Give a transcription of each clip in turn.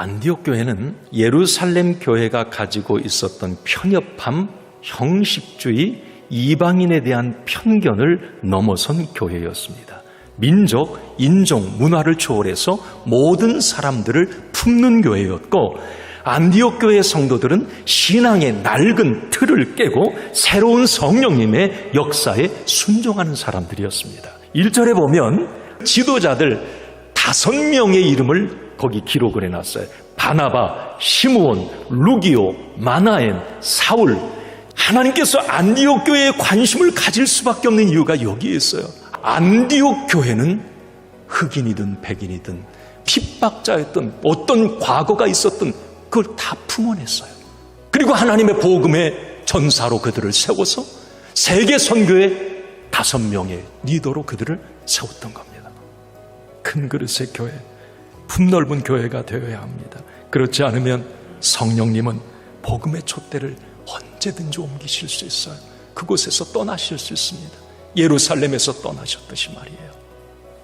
안디옥 교회는 예루살렘 교회가 가지고 있었던 편협함, 형식주의, 이방인에 대한 편견을 넘어선 교회였습니다. 민족, 인종, 문화를 초월해서 모든 사람들을 품는 교회였고 안디옥 교회 성도들은 신앙의 낡은 틀을 깨고 새로운 성령님의 역사에 순종하는 사람들이었습니다. 1절에 보면 지도자들 다섯 명의 이름을 거기 기록을 해놨어요. 바나바, 시므온, 루기오, 마나엔, 사울. 하나님께서 안디옥 교회에 관심을 가질 수밖에 없는 이유가 여기에 있어요. 안디옥 교회는 흑인이든 백인이든 핍박자였던 어떤 과거가 있었던 그걸 다 품어냈어요. 그리고 하나님의 복음의 전사로 그들을 세워서 세계 선교의 다섯 명의 리더로 그들을 세웠던 겁니다. 큰 그릇의 교회, 품넓은 교회가 되어야 합니다. 그렇지 않으면 성령님은 복음의 촛대를 언제든지 옮기실 수 있어요. 그곳에서 떠나실 수 있습니다. 예루살렘에서 떠나셨듯이 말이에요.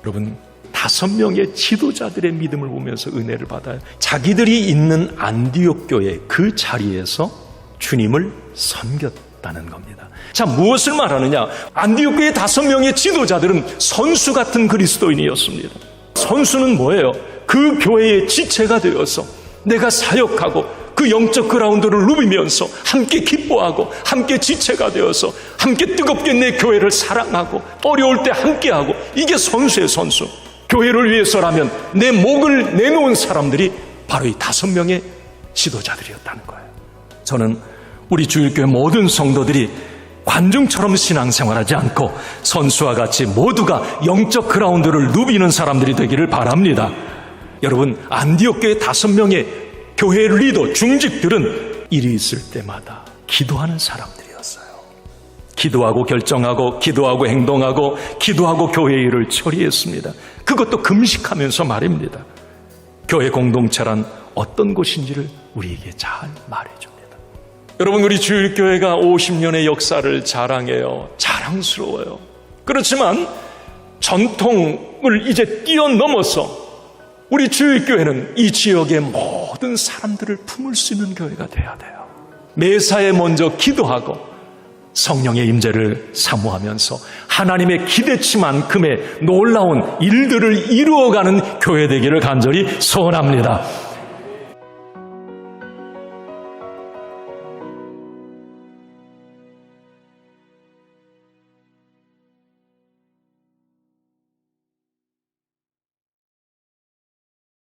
여러분, 다섯 명의 지도자들의 믿음을 보면서 은혜를 받아요. 자기들이 있는 안디옥 교회 그 자리에서 주님을 섬겼다는 겁니다. 자, 무엇을 말하느냐? 안디옥 교회 다섯 명의 지도자들은 선수 같은 그리스도인이었습니다. 선수는 뭐예요? 그 교회의 지체가 되어서 내가 사역하고 그 영적 그라운드를 누비면서 함께 기뻐하고 함께 지체가 되어서 함께 뜨겁게 내 교회를 사랑하고 어려울 때 함께하고 이게 선수의 선수. 교회를 위해서라면 내 목을 내놓은 사람들이 바로 이 다섯 명의 지도자들이었다는 거예요. 저는 우리 주일교회 모든 성도들이 관중처럼 신앙생활하지 않고 선수와 같이 모두가 영적 그라운드를 누비는 사람들이 되기를 바랍니다. 여러분 안디옥 교회 다섯 명의 교회 리더 중직들은 일이 있을 때마다 기도하는 사람들이었어요. 기도하고 결정하고 기도하고 행동하고 기도하고 교회 일을 처리했습니다. 그것도 금식하면서 말입니다. 교회 공동체란 어떤 곳인지를 우리에게 잘 말해줍니다. 여러분 우리 주일교회가 50년의 역사를 자랑해요. 자랑스러워요. 그렇지만 전통을 이제 뛰어넘어서 우리 주일교회는 이 지역의 모든 사람들을 품을 수 있는 교회가 돼야 돼요. 매사에 먼저 기도하고 성령의 임재를 사모하면서 하나님의 기대치만큼의 놀라운 일들을 이루어가는 교회 되기를 간절히 소원합니다.